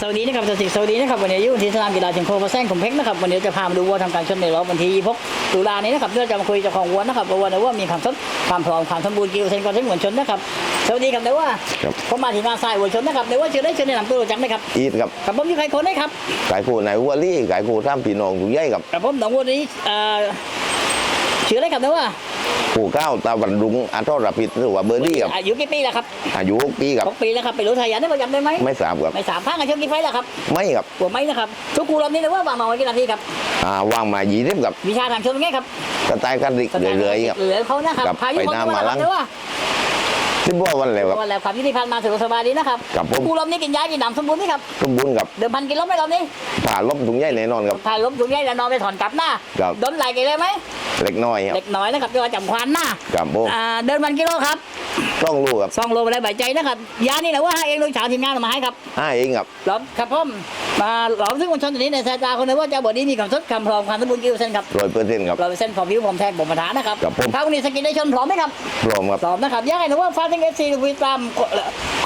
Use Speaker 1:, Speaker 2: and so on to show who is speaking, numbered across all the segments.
Speaker 1: สวัสดีนะครับสวัสดีสวัสดีนะครับวันนี้อยู่ที่สนามกีฬาเชียงโคกระแซงขุมเพชรนะครับวันนี้จะพามาดูวัวทำการชนในรอบวันที่26ตุลานี้นะครับเพื่อจะมาคุยเจ้าของวัวนะครับว่าวัวในวัวมีความสดความพร้อมความสมบูรณ์กี่เปอร์เซ็นต์ก่อนที่หมวนชนนะครับสวัสดีครับในว่า
Speaker 2: ครับ
Speaker 1: ผมมาที่งานทรายวัวชนนะครับในว่าเชิญได้เชิญในนำตัวรู้จักไหมครับ
Speaker 2: อีทกับ
Speaker 1: กับผมอยู่ใครคนได้ครับ
Speaker 2: ไก่กูไหนวัวลี่ไก่กูท่ามปีนองถูกใหญ่กับ
Speaker 1: กับผมหนองวัวนี้เอ่อชื่ออะไรครับในว่า
Speaker 2: กูเก้าวตาบันดุงอาทอราปิดหรือว่าเบอร์ดี้กับ
Speaker 1: อายุกี่ปีแล้วครับ
Speaker 2: อายุหกปีกับ
Speaker 1: หกปีแล้วครับไปรู้ทายาทได้ประจำได้ไหม
Speaker 2: ไม่สามกับ
Speaker 1: ไม่สามพังกันชนกี่ไฟแล้วครับ
Speaker 2: ไม่กับ
Speaker 1: หัวไม่นะครับทุกครูรอบนี้เลยว่าวางมาไว้กี่นาทีครับ
Speaker 2: อ่าวางมายีเรียบกับ
Speaker 1: วิชาทางชนเป็นไงครับ
Speaker 2: กระต่ายกันดิกเรื่อยๆกับ
Speaker 1: เหลือเขานะครับ
Speaker 2: ครับ
Speaker 1: พายุ
Speaker 2: ไป
Speaker 1: เขา
Speaker 2: น้ำ
Speaker 1: จะ
Speaker 2: มา
Speaker 1: มา
Speaker 2: ลั
Speaker 1: ลั
Speaker 2: ง
Speaker 1: งว่า
Speaker 2: สิบว่าวันแล้วกับ
Speaker 1: วันแล้วความยุติธรรมมาสะดวกสบายดีนะครับ
Speaker 2: ครับผม
Speaker 1: ครูรอบนี้กินยากินน้ำสมบูรณ์ไหมครับ
Speaker 2: สมบูรณ์กับ
Speaker 1: เดิมพันกิโลไหมรอบนี้
Speaker 2: ผ่าลบถุงใหญ่แน่นอนกับ
Speaker 1: ถ่ายล้มถุงใหญ่แล้วนอนไปถอนกลับหน้า
Speaker 2: ครับ
Speaker 1: โดนไหลกันเลยไหม
Speaker 2: เล็กน้อยครับ
Speaker 1: เล็กน้อยนะครับที่ว่าจำควานหน้า
Speaker 2: กับโบ
Speaker 1: อ่าเดินพันกิโลครับ
Speaker 2: ต้องรู้กับ
Speaker 1: สองโลไปได้ใบใจนะครับยานี่แหละว่าให้เองโดยสาวทีมงานเอามาให้ครับ
Speaker 2: ห้าเองกับ
Speaker 1: หลอมครับผมมาหลอมซึ่งคนชนตัวนี้ในสายตาคนนึกว่าเจ้าบอดี้มีความสดความพร้อมความสมบูรณ์กี่เปอร์เซ็นต์ครับ
Speaker 2: ร้อยเปอร์เซ็นต์กับ
Speaker 1: ร้อยเปอร์เซ็นต์ของผิวผมแทนผมประธานนะครับ
Speaker 2: ครับผม
Speaker 1: ถ้าวันนี้สกินได้ชนพร้อมไหมครับ
Speaker 2: พร้อมกับ
Speaker 1: พร้อมนะครับยังไงนะว่าฟาสติ้งเอฟซีดูตาม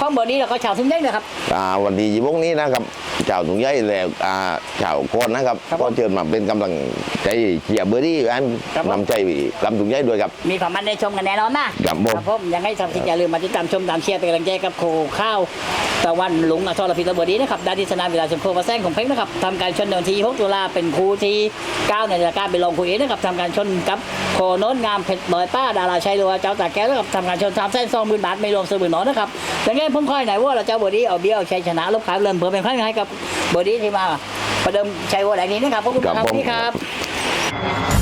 Speaker 1: ข้อมูลนี้แล้วก็ชาวทุ่งใหญ่นะครับ
Speaker 2: อ่าวันที่ยี่วงนี้นะครับ เจ้าถุงใหญ่แล้วอ่าเจ้าโคนนะครับ
Speaker 1: ครับผม
Speaker 2: ก็เชิญมาเป็นกำลังใจเชียร์เบอร์ดี้อัน
Speaker 1: ครับผม
Speaker 2: นำใจลำถุงใหญ่ด้วยครับ
Speaker 1: มีความมันในชมกันแน่นอนนะครับ
Speaker 2: ผม
Speaker 1: ครับผมยังให้ทำสิ่งอย่าลืมมาติดตามชมตามเชียร์เป็นกำลังใจกับโคข้าวตะวันหลงอทรพิตระเบิดดีนะครับดาดิสนามเวลาชมโคมาแซงของเพ็งนะครับทำการชนในวันที่6ตุลาเป็นครูที่9ในรายการเป็นรองครูเองนะครับทำการชนกับโคโน้นงามเพชรบอยป้าดาราชัยรัวเจ้าตาแก้วนะครับทำการชนสามแสนสองหมื่นบาทไม่รวมซื้อหมื่นหนอนนะครับดังนั้นผมค่อยไหนว่าเราเจ้าเบอร์ดี้เอาเบี้ยเอาชัยชนะลบขายเริ่มเพื่อเป็นครั้งให้กับเบอร์ดี้ที่มาประเดิมชัยวัวแหล่งนี้นะครับขอบคุณมากครับ
Speaker 2: ครับผม
Speaker 1: พี่ครับ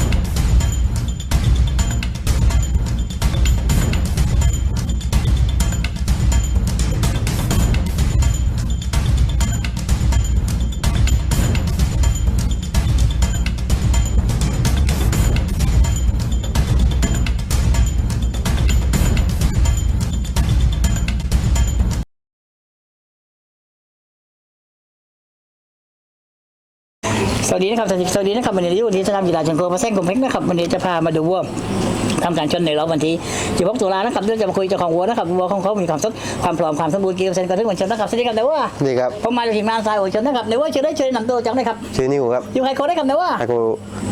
Speaker 1: สวัสดีนะครับสวัสดีนะครับวันนี้อยู่ที่สนามกีฬาเชียงโคกพระเส้นกลมเพชรนะครับวันนี้จะพามาดูวัว ทำการชนในรอบวันที่16ตุลานะครับเดี๋ยวจะมาคุยเจ้าของวัวนะครับวัวของเขามีความสดความพร้อมความสมบูรณ์กี่เปอร์เซ็นต์ก่อนที่วันชนนะครับสวัสดีครับเดี๋ยวว่า
Speaker 3: นี่ครับ
Speaker 1: ผมมาจากทีมงานสายหัวชนนะครับเดี๋ยวว่าเชิญได้เชิญนำตัวจังเลยครับ
Speaker 3: ชื่อนิวครับ
Speaker 1: อยู่ใครโค้ดได้ครับเดี๋ยวว่า
Speaker 3: ไอ้กู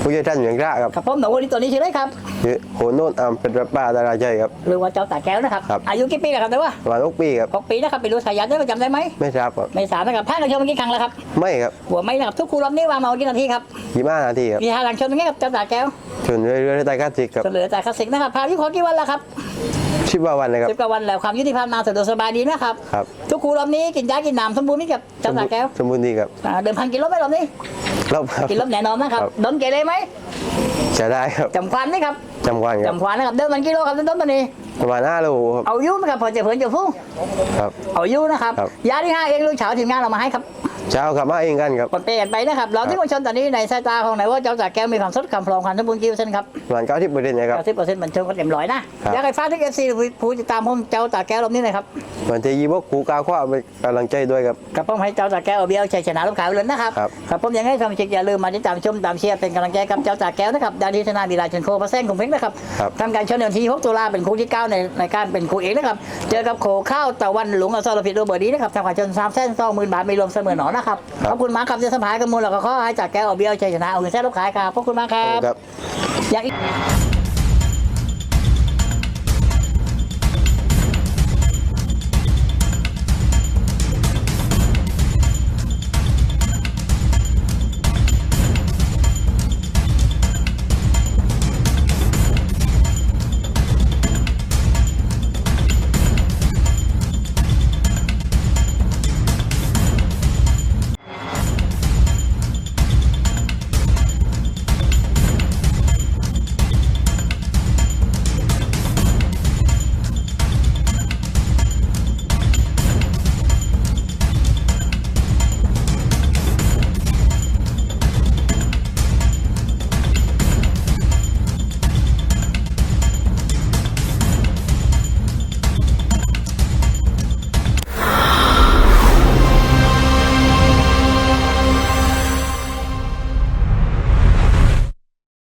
Speaker 3: ผู้ช่วยท่านอย่างกล้าครับ
Speaker 1: ครับผมหนูวันนี้ตัวนี้ชื่ออะไรครับ
Speaker 3: ชื่อโหนโน่นอามเป็นรับป้าดาราใจครับ
Speaker 1: หรือว่าเจ้าตาแก้วนะครับ
Speaker 3: ครับ
Speaker 1: อายุกี่ปีแล้วครับเดี๋ยวว่า
Speaker 3: ประมาณหกปีครับ
Speaker 1: หกปีนะครับไปรู้สายยันได้ประจำได้ไหม
Speaker 3: ไม่ทราบครับ
Speaker 1: ไม่สามนะครับพากันชมเมื่อกี้ครั้งแล้วครับ
Speaker 3: ไม่ครับ
Speaker 1: หัวไม่นะครับทุกครูรอบนี้วางมาวันกี่นาทีครับ
Speaker 3: ยี่ห้านาทีครับ
Speaker 1: มีทางหลังชนเป็นไงครับเจ้าตาแก้ว
Speaker 3: ชนเรื่อยๆใต้คลาสสิกครับ
Speaker 1: เฉลยจากคลาสสิกนะครับพาที่ขอกี่วันแล้วครับ
Speaker 3: ชิบว่าวันนะครับ
Speaker 1: สิบกว่าวันแล้วความยุติธรรมมาสะดวกสบายดีนะครับ
Speaker 3: ครับ
Speaker 1: ทุกครูรอบนี้กินยากินน้ำสมบูรณ์นี่กับเจ้าตาแก้ว
Speaker 3: สมบูรณ์ดีครับ
Speaker 1: อ่าเดิมพันกิโลไหมรอบนี้
Speaker 3: รอบครับ
Speaker 1: กินรอบแน่นอนนะครับ
Speaker 3: ครับ
Speaker 1: โดนเกเรไหม
Speaker 3: ใช้ได้ครับ
Speaker 1: จำควันไหมครับ
Speaker 3: จำกวันครับ
Speaker 1: จำควันนะครับเดิมพันกิโลครับต้นต้นนี้
Speaker 3: ประมาณห้าโลครับ
Speaker 1: เอาอยุ่ไหมครับพอจะเผินจะฟุ้ง
Speaker 3: ครับ
Speaker 1: เอาอยุ่นะครับ
Speaker 3: ครับ
Speaker 1: ยาที่ห้าเองลูกเฉาทีมงานเรามาให้ครับ
Speaker 3: เช้าขับมาเองกันครับ
Speaker 1: กดเปย์กันไปนะครับ เราที่มาชนตอนนี้ในสายตาของไหนว่าเจ้าตาแก้วมีความสดความพร้อมความสมบูรณ์กี่เปอร์เซ็นต์ครับ
Speaker 3: ประมาณเก้าสิบเปอร์เซ็นต์นะครับ
Speaker 1: เก้าสิบเปอร์เซ็นต์มันชนกันเต็มร้อยนะ ครับ อยากให้ฟ้ากที่เอฟซีผู้ติดตามผมเจ้าตาแก้วรอบนี้หน่อยครับ
Speaker 3: วันที่ยี่บกครูกาวข้อเป็นกำลังใจด้วยครับ
Speaker 1: กับผมให้เจ้าตาแก้วเอาเบี้ยวชัยชนะลูกขาวเลยนะครับ
Speaker 3: ครับ
Speaker 1: ครับผมยังให้สมาชิกอย่าลืมมาติดตามชมตามเชียร์เป็นกำลังใจกับเจ้าตาแก้วนะครับดานีชนาดีลาชนโคพระแซงของเพ็งนะครับ
Speaker 3: ครับ
Speaker 1: ทำการชนในวันที่6ตุลาเป็นคู่ที่ 9 ในในการเป็นคู่เอกนะครับ เจอกับโคข้าวตะวันหลวงอสรพิษโรเบิร์ตดีนะครับทำการชน3แสนสองหมื่นบาทไม่รวมเสมอหนอนะครับ ขอบคุณมากครับที่สมภายกันมูลแล้วก็ขอให้จากแก้วเอาเบี้ยวชัยชนะเอาเงินแท้ลูกขายครับขอบคุณมากค
Speaker 3: ขอบ
Speaker 1: รั
Speaker 3: คุ
Speaker 1: บ
Speaker 3: ณครับ
Speaker 1: อยากอีก